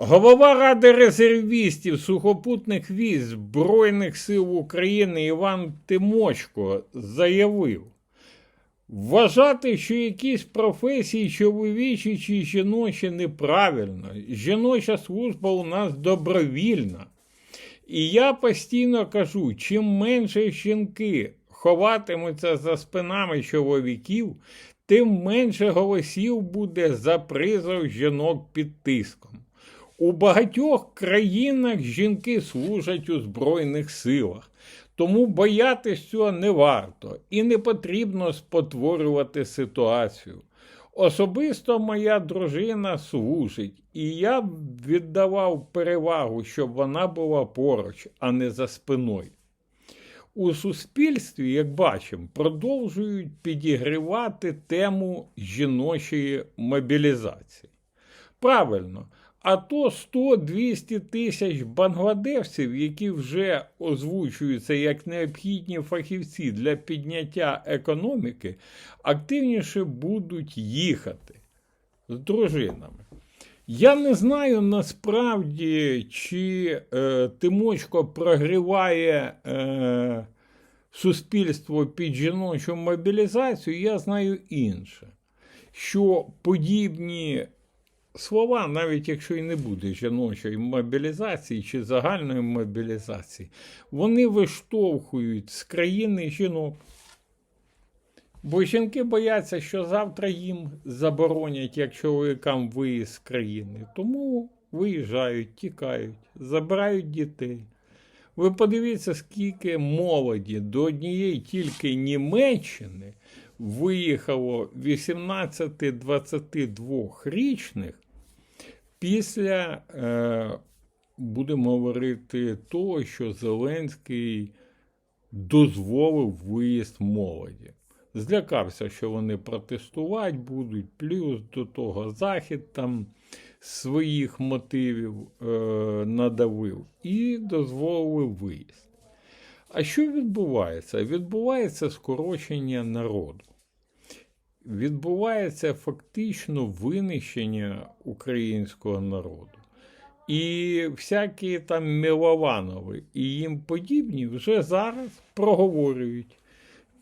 Голова Ради резервістів сухопутних військ Збройних сил України Іван Тимочко заявив, вважати, що якісь професії чоловічі чи жіночі неправильно. Жіноча служба у нас добровільна. І я постійно кажу, чим менше жінки ховатимуться за спинами чоловіків, тим менше голосів буде за призов жінок під тиском. У багатьох країнах жінки служать у Збройних силах, тому боятись цього не варто і не потрібно спотворювати ситуацію. Особисто моя дружина служить, і я б віддавав перевагу, щоб вона була поруч, а не за спиною. У суспільстві, як бачимо, продовжують підігрівати тему жіночої мобілізації. Правильно, а то 100-200 тисяч бангладешців, які вже озвучуються як необхідні фахівці для підняття економіки, активніше будуть їхати з дружинами. Я не знаю насправді, чи е, Тимочко прогріває е, суспільство під жіночу мобілізацію, я знаю інше. Що подібні слова, навіть якщо і не буде жіночої мобілізації чи загальної мобілізації, вони виштовхують з країни жінок. Бо жінки бояться, що завтра їм заборонять як чоловікам виїзд з країни. Тому виїжджають, тікають, забирають дітей. Ви подивіться, скільки молоді до однієї тільки Німеччини виїхало 18-22-річних після, е, будемо говорити, того, що Зеленський дозволив виїзд молоді. Злякався, що вони протестувати будуть, плюс до того Захід там своїх мотивів е, надавив і дозволив виїзд. А що відбувається? Відбувається скорочення народу. Відбувається фактично винищення українського народу. І всякі там Мілованови і їм подібні вже зараз проговорюють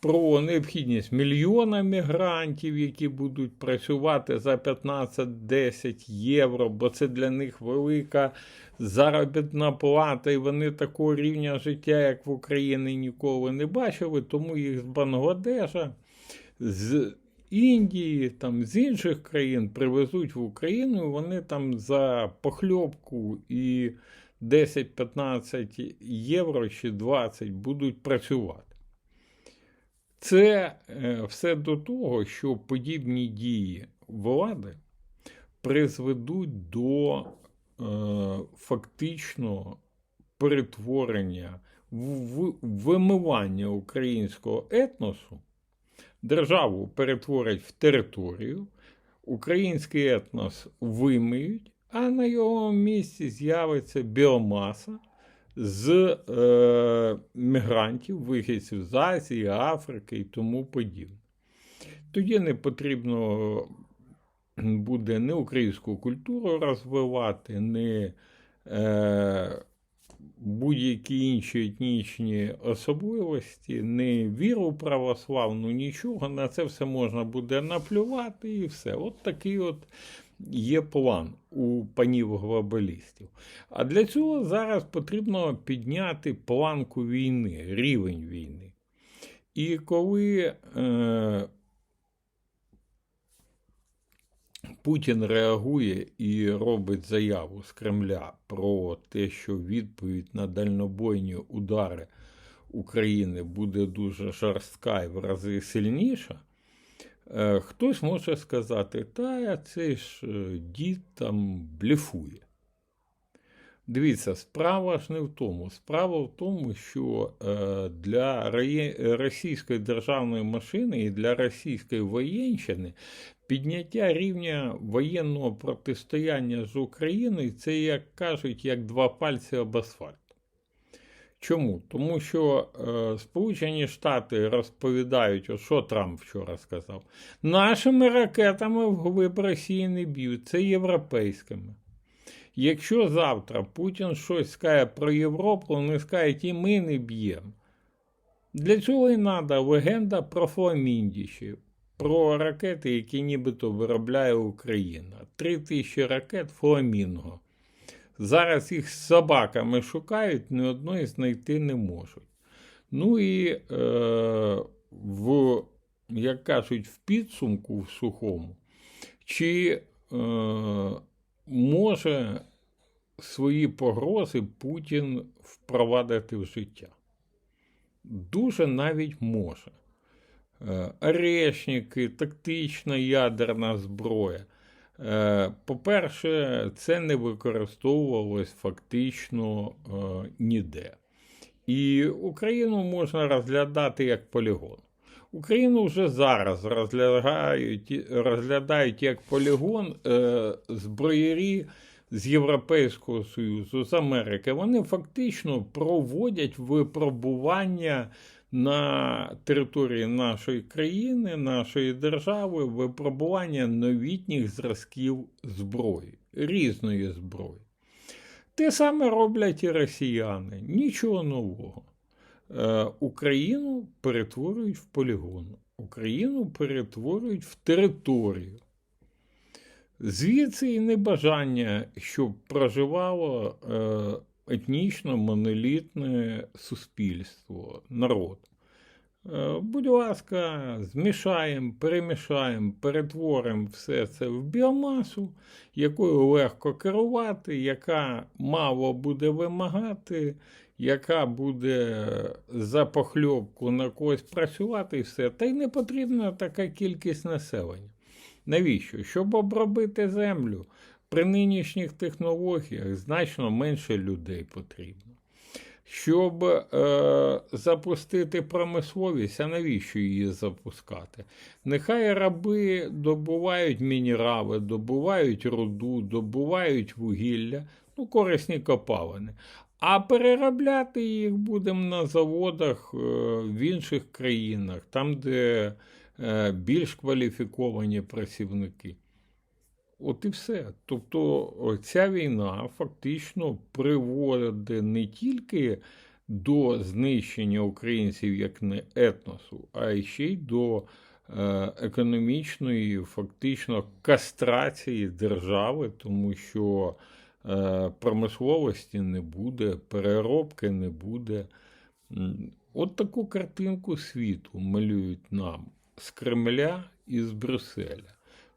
про необхідність мільйона мігрантів, які будуть працювати за 15-10 євро, бо це для них велика заробітна плата, і вони такого рівня життя, як в Україні, ніколи не бачили, тому їх з Бангладеша, з Індії, там, з інших країн привезуть в Україну, вони там за похльопку і 10-15 євро чи 20 будуть працювати. Це е, все до того, що подібні дії влади призведуть до е, фактичного перетворення в вимивання українського етносу, державу перетворять в територію, український етнос вимиють, а на його місці з'явиться біомаса з е, мігрантів, вихідців з Азії, Африки і тому подібне. Тоді не потрібно буде не українську культуру розвивати, не будь-які інші етнічні особливості, не віру православну, нічого. На це все можна буде наплювати і все. От такий от є план у панів глобалістів. А для цього зараз потрібно підняти планку війни, рівень війни. І коли е, Путін реагує і робить заяву з Кремля про те, що відповідь на дальнобойні удари України буде дуже жорстка і в рази сильніша, Е, Хтось може сказати, та цей ж е, дід там блефує. Дивіться, справа ж не в тому. Справа в тому, що е, для російської державної машини і для російської воєнщини підняття рівня воєнного протистояння з Україною це, як кажуть, як два пальці об асфальт. Чому? Тому що е, Сполучені Штати розповідають, що Трамп вчора сказав, нашими ракетами вглиб Росії не б'ють, це європейськими. Якщо завтра Путін щось скаже про Європу, вони скажуть, і ми не б'ємо. Для цього і треба легенда про Фламіндіші, про ракети, які нібито виробляє Україна. Три тисячі ракет Фламінго. Зараз їх з собаками шукають, ні одної знайти не можуть. Ну і е, в, як кажуть, в підсумку в сухому, чи е, може свої погрози Путін впровадити в життя? Дуже навіть може. Е, Орешники, тактична ядерна зброя. Е, По-перше, це не використовувалось фактично е, ніде. І Україну можна розглядати як полігон. Україну вже зараз розглядають, розглядають як полігон е, зброєрі з Європейського Союзу, з Америки. Вони фактично проводять випробування на території нашої країни, нашої держави, випробування новітніх зразків зброї, різної зброї. Те саме роблять і росіяни, нічого нового. Е, Україну перетворюють в полігон, Україну перетворюють в територію. Звідси і небажання, щоб проживало е, етнічно монолітне суспільство, народ. Е, Будь ласка, змішаємо, перемішаємо, перетворимо все це в біомасу, якою легко керувати, яка мало буде вимагати, яка буде за похльопку на когось працювати і все. Та й не потрібна така кількість населення. Навіщо? Щоб обробити землю при нинішніх технологіях значно менше людей потрібно. Щоб е, запустити промисловість, а навіщо її запускати? Нехай раби добувають мінерали, добувають руду, добувають вугілля, ну, корисні копалини. А переробляти їх будемо на заводах е, в інших країнах, там, де е, більш кваліфіковані працівники. От і все. Тобто ця війна фактично приводить не тільки до знищення українців як не етносу, а ще й до е, економічної, фактично кастрації держави, тому що е, промисловості не буде, переробки не буде. От таку картинку світу малюють нам з Кремля і з Брюсселя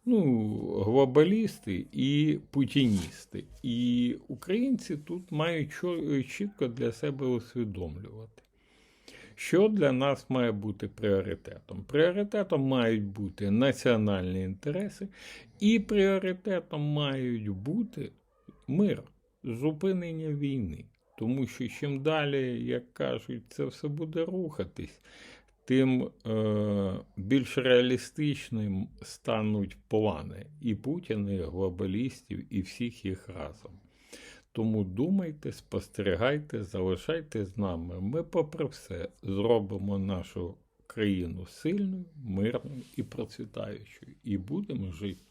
ну, глобалісти і путіністи. І українці тут мають чітко для себе усвідомлювати. Що для нас має бути пріоритетом? Пріоритетом мають бути національні інтереси, і пріоритетом мають бути мир, зупинення війни. Тому що чим далі, як кажуть, це все буде рухатись, тим е, більш реалістичним стануть плани і Путіна, і глобалістів, і всіх їх разом. Тому думайте, спостерігайте, залишайте з нами. Ми, попри все, зробимо нашу країну сильною, мирною і процвітаючою, і будемо жити.